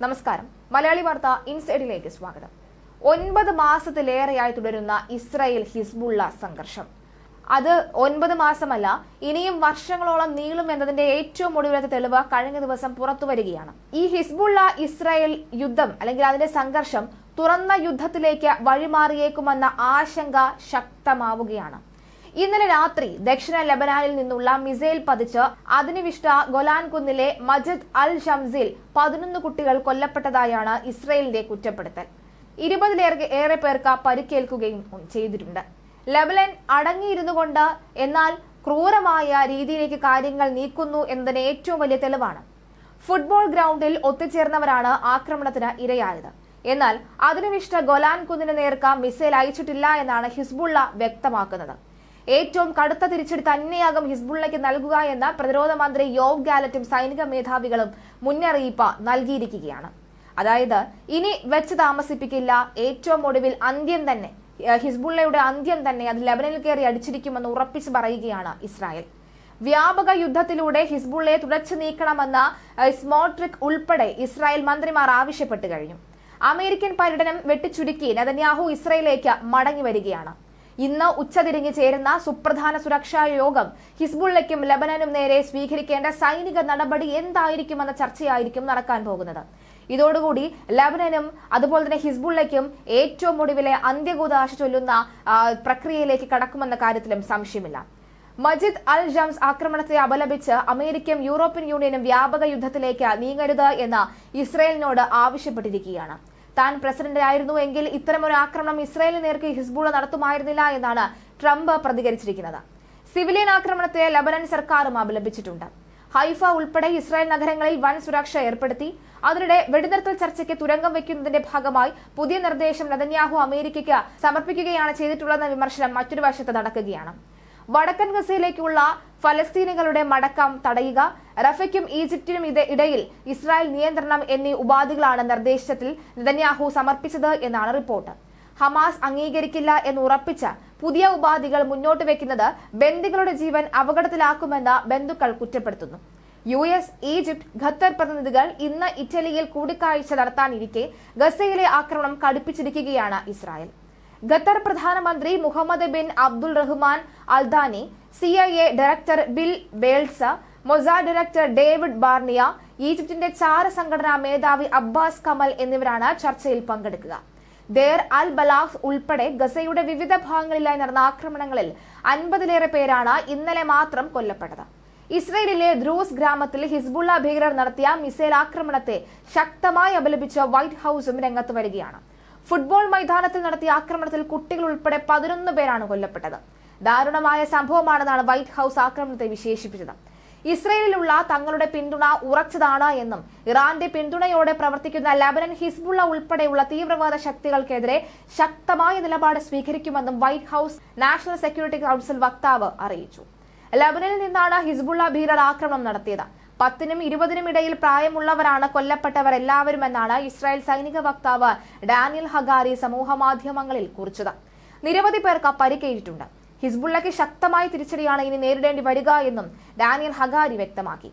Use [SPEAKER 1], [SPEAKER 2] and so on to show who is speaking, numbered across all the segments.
[SPEAKER 1] നമസ്കാരം. മലയാളി വാർത്ത ഇൻസൈഡിലേക്ക് സ്വാഗതം. ഒൻപത് മാസത്തിലേറെയായി തുടരുന്ന ഇസ്രായേൽ ഹിസ്ബുള്ള സംഘർഷം. അത് ഒൻപത് മാസമല്ല ഇനിയും വർഷങ്ങളോളം നീളും എന്നതിന്റെ ഏറ്റവും ഒടുവിലത്തെ തെളിവ് കഴിഞ്ഞ ദിവസം പുറത്തു വരികയാണ്. ഈ ഹിസ്ബുള്ള ഇസ്രായേൽ യുദ്ധം അല്ലെങ്കിൽ അതിന്റെ സംഘർഷം തുറന്ന യുദ്ധത്തിലേക്ക് വഴിമാറിയേക്കുമെന്ന ആശങ്ക ശക്തമാവുകയാണ്. ഇന്നലെ രാത്രി ദക്ഷിണ ലബനാനിൽ നിന്നുള്ള മിസൈൽ പതിച്ച് അധിനിവിഷ്ട ഗൊലാൻ കുന്നിലെ മജദ് അൽ ഷംസിൽ പതിനൊന്ന് കുട്ടികൾ കൊല്ലപ്പെട്ടതായാണ് ഇസ്രയേലിന്റെ കുറ്റപ്പെടുത്തൽ. ഇരുപതിലേറെ ഏറെ പേർക്ക് പരിക്കേൽക്കുകയും ചെയ്തിട്ടുണ്ട്. ലബലൻ അടങ്ങിയിരുന്നു കൊണ്ട് എന്നാൽ ക്രൂരമായ രീതിയിലേക്ക് കാര്യങ്ങൾ നീക്കുന്നു എന്നതിന് ഏറ്റവും വലിയ തെളിവാണ്. ഫുട്ബോൾ ഗ്രൗണ്ടിൽ ഒത്തുചേർന്നവരാണ് ആക്രമണത്തിന് ഇരയായത്. എന്നാൽ അതിനുവിഷ്ട ഗൊലാൻ കുന്നിന് നേർക്ക് മിസൈൽ അയച്ചിട്ടില്ല എന്നാണ് ഹിസ്ബുള്ള വ്യക്തമാക്കുന്നത്. ഏറ്റവും കടുത്ത തിരിച്ചടി തന്നെയാകും ഹിസ്ബുള്ളയ്ക്ക് നൽകുക എന്ന് പ്രതിരോധ മന്ത്രി യോവ് ഗാലറ്റും സൈനിക മേധാവികളും മുന്നറിയിപ്പ് നൽകിയിരിക്കുകയാണ്. അതായത് ഇനി വെച്ച് താമസിപ്പിക്കില്ല. ഏറ്റവും ഒടുവിൽ അന്ത്യം തന്നെ ഹിസ്ബുള്ളയുടെ അന്ത്യം തന്നെ അത് ലെബനനിൽ കയറി അടിച്ചിരിക്കുമെന്ന് ഉറപ്പിച്ചു പറയുകയാണ് ഇസ്രായേൽ. വ്യാപക യുദ്ധത്തിലൂടെ ഹിസ്ബുള്ളയെ തുടച്ചു നീക്കണമെന്ന സ്മോട്രിക് ഉൾപ്പെടെ ഇസ്രായേൽ മന്ത്രിമാർ ആവശ്യപ്പെട്ടു കഴിഞ്ഞു. അമേരിക്കൻ പര്യടനം വെട്ടിച്ചുരുക്കി നെതന്യാഹു ഇസ്രയേലിലേക്ക് മടങ്ങി വരികയാണ്. ഇന്ന് ഉച്ചതിരിഞ്ഞ് ചേരുന്ന സുപ്രധാന സുരക്ഷാ യോഗം ഹിസ്ബുള്ളയ്ക്കും ലബനനും നേരെ സ്വീകരിക്കേണ്ട സൈനിക നടപടി എന്തായിരിക്കുമെന്ന ചർച്ചയായിരിക്കും നടക്കാൻ പോകുന്നത്. ഇതോടുകൂടി ലബനനും അതുപോലെ തന്നെ ഹിസ്ബുള്ളയ്ക്കും ഏറ്റവും ഒടുവിലെ അന്ത്യകൂതാശ ചൊല്ലുന്ന പ്രക്രിയയിലേക്ക് കടക്കുമെന്ന കാര്യത്തിലും സംശയമില്ല. മജിദ് അൽ ജംസ് ആക്രമണത്തെ അപലപിച്ച് അമേരിക്കയും യൂറോപ്യൻ യൂണിയനും വ്യാപക യുദ്ധത്തിലേക്ക് നീങ്ങരുത് എന്ന് ഇസ്രയേലിനോട് ആവശ്യപ്പെട്ടിരിക്കുകയാണ്. താൻ പ്രസിഡന്റ് ആയിരുന്നുവെങ്കിൽ ഇത്തരമൊരു ആക്രമണം ഇസ്രയേലിന് നേർക്ക് ഹിസ്ബുള്ള നടത്തുമായിരുന്നില്ല എന്നാണ് ട്രംപ് പ്രതികരിച്ചിരിക്കുന്നത്. സിവിലിയൻ ആക്രമണത്തെ ലബനൻ സർക്കാരും അപലപിച്ചിട്ടുണ്ട്. ഹൈഫ ഉൾപ്പെടെ ഇസ്രായേൽ നഗരങ്ങളിൽ വൻ സുരക്ഷ ഏർപ്പെടുത്തി. അതിനിടെ വെടിനിർത്തൽ ചർച്ചയ്ക്ക് തുരങ്കം വയ്ക്കുന്നതിന്റെ ഭാഗമായി പുതിയ നിർദ്ദേശം നദന്യാഹു അമേരിക്കയ്ക്ക് സമർപ്പിക്കുകയാണ് ചെയ്തിട്ടുള്ളതെന്ന വിമർശനം മറ്റൊരു വശത്ത് നടക്കുകയാണ്. വടക്കൻ ഗസയിലേക്കുള്ള ഫലസ്തീനികളുടെ മടക്കം തടയുക റഫയ്ക്കും ഈജിപ്തിനും ഇത് ഇടയിൽ ഇസ്രായേൽ നിയന്ത്രണം എന്നീ ഉപാധികളാണ് നിർദ്ദേശത്തിൽ നെതന്യാഹു സമർപ്പിച്ചത് എന്നാണ് റിപ്പോർട്ട്. ഹമാസ് അംഗീകരിക്കില്ല എന്ന് ഉറപ്പിച്ച പുതിയ ഉപാധികൾ മുന്നോട്ട് വെക്കുന്നത് ബന്ദികളുടെ ജീവൻ അപകടത്തിലാക്കുമെന്ന് ബന്ധുക്കൾ കുറ്റപ്പെടുത്തുന്നു. യു എസ് ഈജിപ്ത് ഖത്തർ പ്രതിനിധികൾ ഇന്ന് ഇറ്റലിയിൽ കൂടിക്കാഴ്ച നടത്താനിരിക്കെ ഗസയിലെ ആക്രമണം കടുപ്പിച്ചിരിക്കുകയാണ് ഇസ്രായേൽ. ഖത്തർ പ്രധാനമന്ത്രി Mohammed bin Abdul Rahman Al Thani C I A director Bill Burns Mossad director David Barnea ഈജിപ്തിന്റെ ചാര സംഘടനാ മേധാവി അബ്ബാസ് കമൽ എന്നിവരാണ് ചർച്ചയിൽ പങ്കെടുക്കുക. ദേർ അൽ ബലാഹ് ഉൾപ്പെടെ ഗസയുടെ വിവിധ ഭാഗങ്ങളിലായി നടന്ന ആക്രമണങ്ങളിൽ അൻപതിലേറെ പേരാണ് ഇന്നലെ മാത്രം കൊല്ലപ്പെട്ടത്. ഇസ്രയേലിലെ ദ്രൂസ് ഗ്രാമത്തിൽ ഹിസ്ബുള്ള ഭീകരർ നടത്തിയ മിസൈൽ ആക്രമണത്തെ ശക്തമായി അപലപിച്ച വൈറ്റ് ഹൌസും രംഗത്ത് വരികയാണ്. ഫുട്ബോൾ മൈതാനത്തിൽ നടത്തിയ ആക്രമണത്തിൽ കുട്ടികൾ ഉൾപ്പെടെ പതിനൊന്ന് പേരാണ് കൊല്ലപ്പെട്ടത്. ദാരുണമായ സംഭവമാണെന്നാണ് വൈറ്റ് ഹൌസ് ആക്രമണത്തെ വിശേഷിപ്പിച്ചത്. ഇസ്രയേലിലുള്ള തങ്ങളുടെ പിന്തുണ ഉറച്ചതാണ് എന്നും ഇറാന്റെ പിന്തുണയോടെ പ്രവർത്തിക്കുന്ന ലബനൻ ഹിസ്ബുള്ള ഉൾപ്പെടെയുള്ള തീവ്രവാദ ശക്തികൾക്കെതിരെ ശക്തമായ നിലപാട് സ്വീകരിക്കുമെന്നും White House National Security Council വക്താവ് അറിയിച്ചു. ലബനനിൽ നിന്നാണ് ഹിസ്ബുള്ള ഭീകരർ ആക്രമണം നടത്തിയത്. പത്തിനും ഇരുപതിനും ഇടയിൽ പ്രായമുള്ളവരാണ് കൊല്ലപ്പെട്ടവർ എല്ലാവരുമെന്നാണ് ഇസ്രായേൽ സൈനിക വക്താവ് ഡാനിയൽ ഹഗാരി സമൂഹമാധ്യമങ്ങളിൽ കുറിച്ചത്. നിരവധി പേർക്ക് പരിക്കേറ്റിട്ടുണ്ട്. ഹിസ്ബുള്ളയ്ക്ക് ശക്തമായ തിരിച്ചടിയാണ് ഇനി നേരിടേണ്ടി വരിക എന്നും ഡാനിയൽ ഹഗാരി വ്യക്തമാക്കി.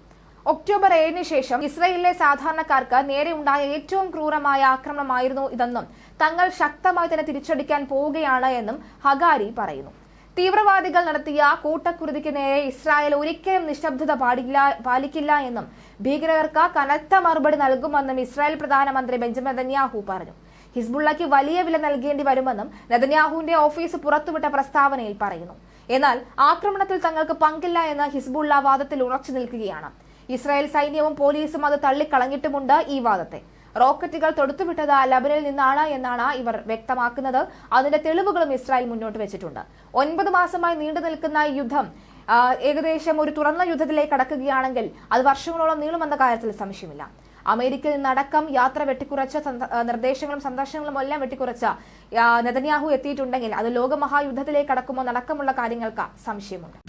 [SPEAKER 1] ഒക്ടോബർ ഏഴിന് ശേഷം ഇസ്രയേലിലെ സാധാരണക്കാർക്ക് നേരെ ഉണ്ടായ ഏറ്റവും ക്രൂരമായ ആക്രമണമായിരുന്നു ഇതെന്നും തങ്ങൾ ശക്തമായി തന്നെ തിരിച്ചടിക്കാൻ പോവുകയാണ് എന്നും ഹഗാരി പറയുന്നു. തീവ്രവാദികൾ നടത്തിയ കൂട്ടക്കുരുതിക്ക് നേരെ ഇസ്രായേൽ ഒരിക്കലും നിശബ്ദത പാടില്ല പാലിക്കില്ല എന്നും ഭീകരർക്ക് കനത്ത മറുപടി നൽകുമെന്നും ഇസ്രായേൽ പ്രധാനമന്ത്രി ബെഞ്ചമിൻ നെതന്യാഹു പറഞ്ഞു. ഹിസ്ബുള്ളയ്ക്ക് വലിയ വില നൽകേണ്ടി വരുമെന്നും നെതന്യാഹുവിന്റെ ഓഫീസ് പുറത്തുവിട്ട പ്രസ്താവനയിൽ പറയുന്നു. എന്നാൽ ആക്രമണത്തിൽ തങ്ങൾക്ക് പങ്കില്ല എന്ന് ഹിസ്ബുള്ള വാദത്തിൽ ഉറച്ചു നിൽക്കുകയാണ്. ഇസ്രായേൽ സൈന്യവും പോലീസും അത് തള്ളിക്കളഞ്ഞിട്ടുമുണ്ട് ഈ വാദത്തെ. റോക്കറ്റുകൾ തൊടുത്തുവിട്ടത് ലബനിൽ നിന്നാണ് എന്നാണ് ഇവർ വ്യക്തമാക്കുന്നത്. അതിന്റെ തെളിവുകളും ഇസ്രായേൽ മുന്നോട്ട് വെച്ചിട്ടുണ്ട്. ഒൻപത് മാസമായി നീണ്ടു നിൽക്കുന്ന യുദ്ധം ഏകദേശം ഒരു തുറന്ന യുദ്ധത്തിലേക്ക് കടക്കുകയാണെങ്കിൽ അത് വർഷങ്ങളോളം നീളുമെന്ന കാര്യത്തിൽ സംശയമില്ല. അമേരിക്കയിൽ നിന്നടക്കം യാത്ര വെട്ടിക്കുറച്ച നിർദ്ദേശങ്ങളും സന്ദർശനങ്ങളും എല്ലാം വെട്ടിക്കുറച്ച നെതന്യാഹു എത്തിയിട്ടുണ്ടെങ്കിൽ അത് ലോകമഹായുദ്ധത്തിലേക്ക് കടക്കുമോ നടക്കമുള്ള കാര്യങ്ങൾക്ക് സംശയമുണ്ട്.